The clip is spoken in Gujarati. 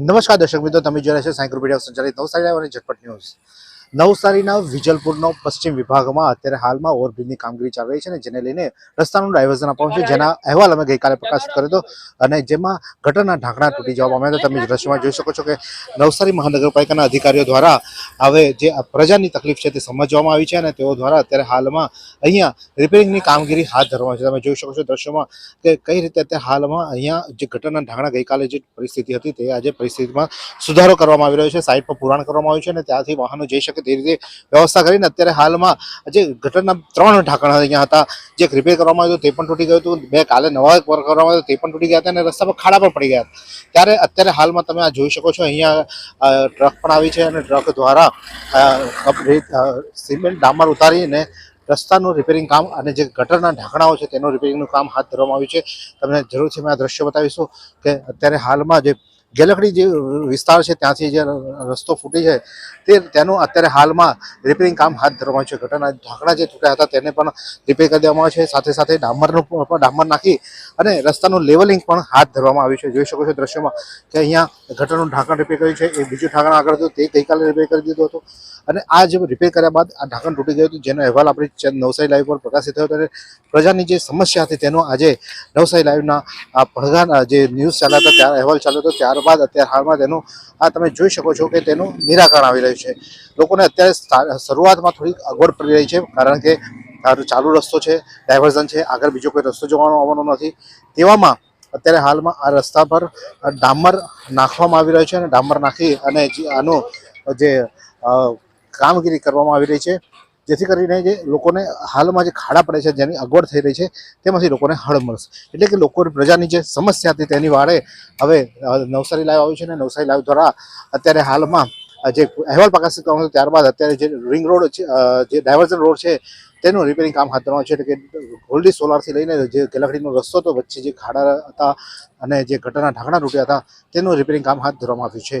નમસ્કાર દર્શક મિત્રો તમે જોયા છે સાયકલ સંચાલિત નવસારી અને ઝટપટ ન્યૂઝ. નવસારીના વિજલપુરનો પશ્ચિમ વિભાગમાં અત્યારે હાલમાં ઓવરબ્રિજની કામગીરી ચાલી રહી છે અને જેને લઈને રસ્તાનું ડાયવર્ઝન આપવાનું છે. જેના અહેવાલ અમે ગઈકાલે પ્રકાશિત કર્યો હતો અને જેમાં ગટરના ઢાંકણા તૂટી જવા પામ્યા હતા. તમે દ્રશ્યમાં જોઈ શકો છો કે નવસારી મહાનગરપાલિકાના અધિકારીઓ દ્વારા હવે જે પ્રજાની તકલીફ છે તે સમજવામાં આવી છે અને તેઓ દ્વારા અત્યારે હાલમાં અહીંયા રિપેરિંગની કામગીરી હાથ ધરવામાં છે. તમે જોઈ શકો છો દ્રશ્યમાં કે કઈ રીતે અત્યારે હાલમાં અહીંયા જે ગટરના ઢાંકણા ગઈકાલે જે પરિસ્થિતિ હતી તે આજે પરિસ્થિતિમાં સુધારો કરવામાં આવી રહ્યો છે. સાઇડ પર પુરાણ કરવામાં આવ્યું છે અને ત્યાંથી વાહનો જઈ શકે તે રીતે વ્યવસ્થા કરીને અત્યારે હાલમાં જે ગટરના ત્રણ ઢાંકણા અહીંયા હતા, જે રિપેર કરવામાં આવ્યું તે પણ તૂટી ગયું હતું. બે કાલે નવા વર્ક કરવામાં આવ્યું તે પણ તૂટી ગયા હતા અને રસ્તા પર ખાડા પણ પડી ગયા હતા. ત્યારે અત્યારે હાલમાં તમે આ જોઈ શકો છો, અહીંયા ટ્રક પણ આવી છે અને ટ્રક દ્વારા સિમેન્ટ ડામર ઉતારીને રસ્તાનું રિપેરિંગ કામ અને જે ગટરના ઢાંકણાઓ છે, તેનું રિપેરિંગનું કામ હાથ ધરવામાં આવ્યું છે. તમને જરૂરથી મેં આ દ્રશ્ય બતાવીશું કે અત્યારે હાલમાં જે ગેલકડી જે વિસ્તાર છે, ત્યાંથી જે રસ્તો ફૂટી છે તે તેનું અત્યારે હાલમાં રિપેરિંગ કામ હાથ ધરવામાં છે. ઘટના ઢાંકણા જે તૂટ્યા હતા, તેને પણ રિપેર કરી દેવામાં છે. સાથે સાથે ડામરનું પણ ડામર નાખી અને રસ્તાનું લેવલિંગ પણ હાથ ધરવામાં આવ્યું છે. જોઈ શકો છો દ્રશ્યમાં કે અહીંયા ઘટનાનું ઢાંકણ રિપેર કર્યું છે. એ બીજું ઢાંકણ આગળ હતું, તે ગઈકાલે રિપેર કરી દીધું હતું. અને આ જે રિપેર કર્યા બાદ આ ઢાંકણ તૂટી ગયું હતું, જેનો અહેવાલ આપણી નવસારી લાઈવ પર પ્રકાશિત થયો હતો. અને પ્રજાની જે સમસ્યા હતી, તેનો આજે નવસારી લાઈવના આ જે ન્યૂઝ ચાલ્યા હતા ત્યારે અહેવાલ ચાલ્યો હતો. ત્યારબાદ અત્યારે હાલમાં તેનું, આ તમે જોઈ શકો છો કે તેનું નિરાકરણ આવી રહ્યું છે. લોકોને અત્યારે શરૂઆતમાં થોડીક અગવડ પડી રહી છે, કારણ કે ચાલુ રસ્તો છે, ડાયવર્ઝન છે, આગળ બીજો કોઈ રસ્તો જવાનો આવવાનો નથી. તેવામાં અત્યારે હાલમાં આ રસ્તા પર ડામર નાખવામાં આવી રહ્યો છે અને ડામર નાખી અને આનું જે કામગીરી કરવામાં આવી રહી છે. જેથી કરીને જે લોકોને હાલમાં જે ખાડા પડે છે, જેની અગવડ થઈ રહી છે, તેમાંથી લોકોને હળ મળશે. એટલે કે લોકો પ્રજાની જે સમસ્યા હતી તેની વાળે હવે નવસારી લાઈવ આવ્યું છે અને નવસારી લાઈવ દ્વારા અત્યારે હાલમાં જે અહેવાલ પ્રકાશિત કરવામાં આવ્યો ત્યારબાદ અત્યારે જે રિંગ રોડ છે જે ડાયવર્ઝન રોડ છે, તેનું રિપેરિંગ કામ હાથ ધરવામાં છે. એટલે કે ગોલ્ડી સોલારથી લઈને જે ગેલાખડીનો રસ્તો હતો, વચ્ચે જે ખાડા હતા અને જે ગટરના ઢાંકણા તૂટ્યા હતા, તેનું રિપેરિંગ કામ હાથ ધરવામાં આવ્યું છે.